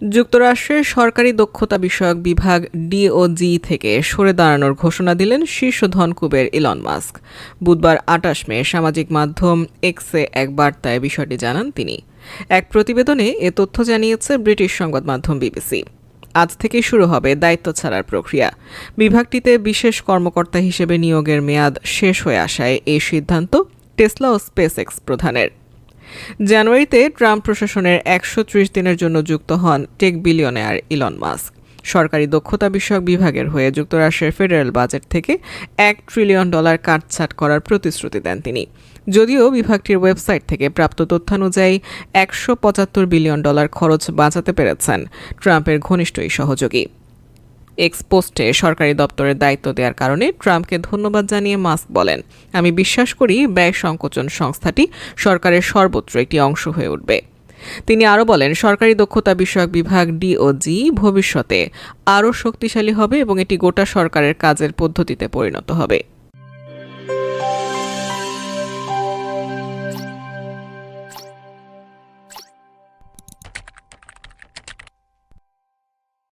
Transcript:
যুক্তরাষ্ট্রের সরকারি দক্ষতা বিষয়ক বিভাগ ডিওজি থেকে সরে দাঁড়ানোর ঘোষণা দিলেন শীর্ষ ধনকুবের ইলন মাস্ক বুধবার আটাশ মে সামাজিক মাধ্যম এক্সে এক বার্তায় বিষয়টি জানান তিনি। এক প্রতিবেদনে এ তথ্য জানিয়েছে ব্রিটিশ সংবাদ মাধ্যম বিবিসি আজ থেকে শুরু হবে দায়িত্ব ছাড়ার প্রক্রিয়া। বিভাগটিতে বিশেষ কর্মকর্তা হিসেবে নিয়োগের মেয়াদ শেষ হয়ে আসায় এই সিদ্ধান্ত টেসলা ও স্পেস এক্স প্রধানের। জানুয়ারিতে ট্রাম্প প্রশাসনের একশো ত্রিশ দিনের জন্য যুক্ত হন টেক বিলিয়নেয়ার ইলন মাস্ক। সরকারি দক্ষতা বিষয়ক বিভাগের হয়ে যুক্তরাষ্ট্রের ফেডারেল বাজেট থেকে এক ট্রিলিয়ন ডলার কাটছাট করার প্রতিশ্রুতি দেন তিনি। যদিও বিভাগটির ওয়েবসাইট থেকে প্রাপ্ত তথ্যানুযায়ী একশো পঁচাত্তর বিলিয়ন ডলার খরচ বাঁচাতে পেরেছেন ট্রাম্পের ঘনিষ্ঠ এই সহযোগী। এক্স পোস্টে সরকারি দপ্তরের দায়িত্ব দেওয়ার কারণে ট্রাম্পকে ধন্যবাদ জানিয়ে মাস্ক বলেন। আমি বিশ্বাস করি ব্যয় সংকোচন সংস্থাটি সরকারের সর্বত্র একটি অংশ হয়ে উঠবে। তিনি আরও বলেন, সরকারি দক্ষতা বিষয়ক বিভাগ ডিওজি ভবিষ্যতে আরও শক্তিশালী হবে এবং এটি গোটা সরকারের কাজের পদ্ধতিতে পরিণত হবে।